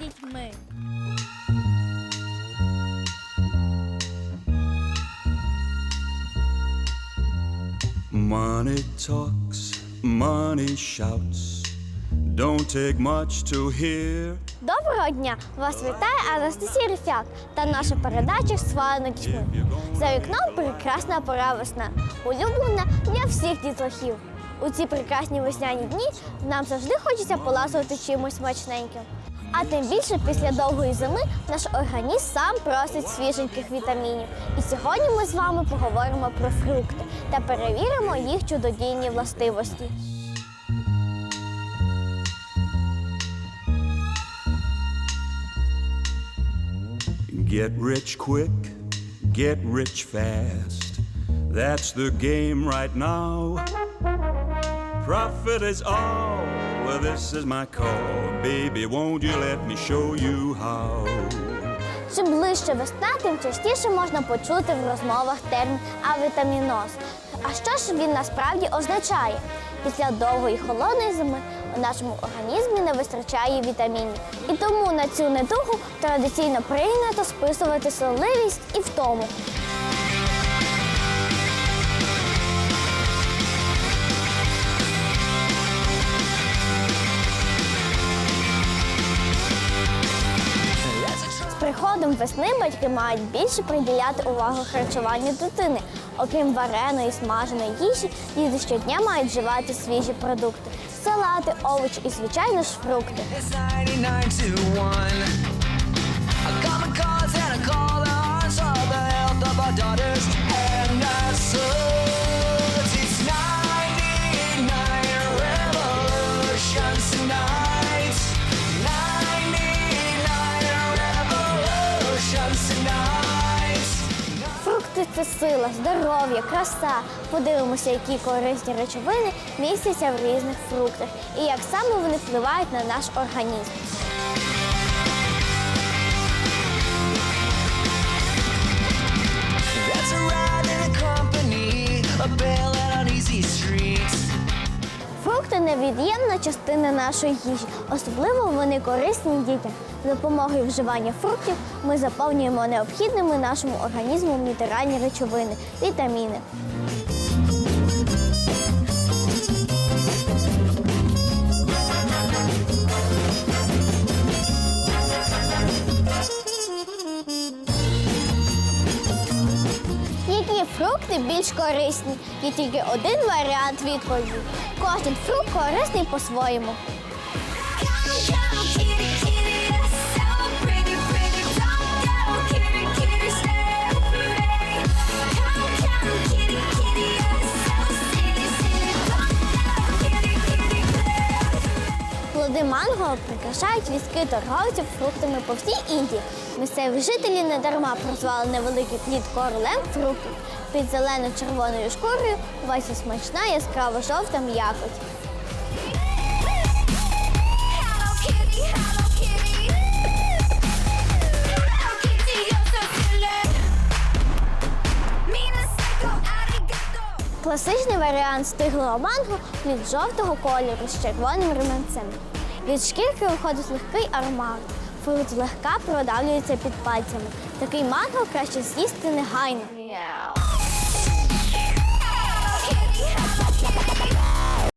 дітьми. Money talks, money shouts. Don't take much to hear. Доброго дня! Вас вітає Анастасія Рефяк та наша передача «Свалено дітьми». За вікном прекрасна пора весна, улюблена для всіх дітлахів. У ці прекрасні весняні дні нам завжди хочеться поласувати чимось смачненьким. А тим більше після довгої зими наш організм сам просить свіженьких вітамінів. І сьогодні ми з вами поговоримо про фрукти та перевіримо їх чудодійні властивості. Get rich quick, get rich fast. That's the game right now. Profit is all. Well, this is my call. Baby, won't you let me show you how? Чим ближче весна, тим частіше можна почути в розмовах термін авітаміноз. А що ж він насправді означає? Після довгої холодної зими у нашому організмі не вистачає вітамінів. І тому на цю недугу традиційно прийнято списувати сонливість і втому. Приходом весни батьки мають більше приділяти увагу харчуванню дитини. Окрім вареної, смаженої їжі, діти щодня мають вживати свіжі продукти, салати, овочі і, звичайно ж, фрукти. Фрукти це сила, здоров'я, краса. Подивимося, які корисні речовини містяться в різних фруктах і як саме вони впливають на наш організм. That's a невід'ємна частина нашої їжі. Особливо вони корисні дітям. За допомогою вживання фруктів ми заповнюємо необхідними нашому організму мінеральні речовини, вітаміни. Фрукти більш корисні? Є тільки один варіант відповіді. Кожен фрукт корисний по-своєму. Плоди прикрашають візки торговців фруктами по всій Індії. Місцеві жителі недарма прозвали невеликий плід королем фруктів. Під зелено-червоною шкурою ховається смачна яскраво жовта м'якоть. Класичний варіант стиглого манго плід жовтого кольору з червоним ременцем. Від шкірки виходить легкий аромат. Фрукт легка продавлюється під пальцями. Такий манго краще з'їсти негайно.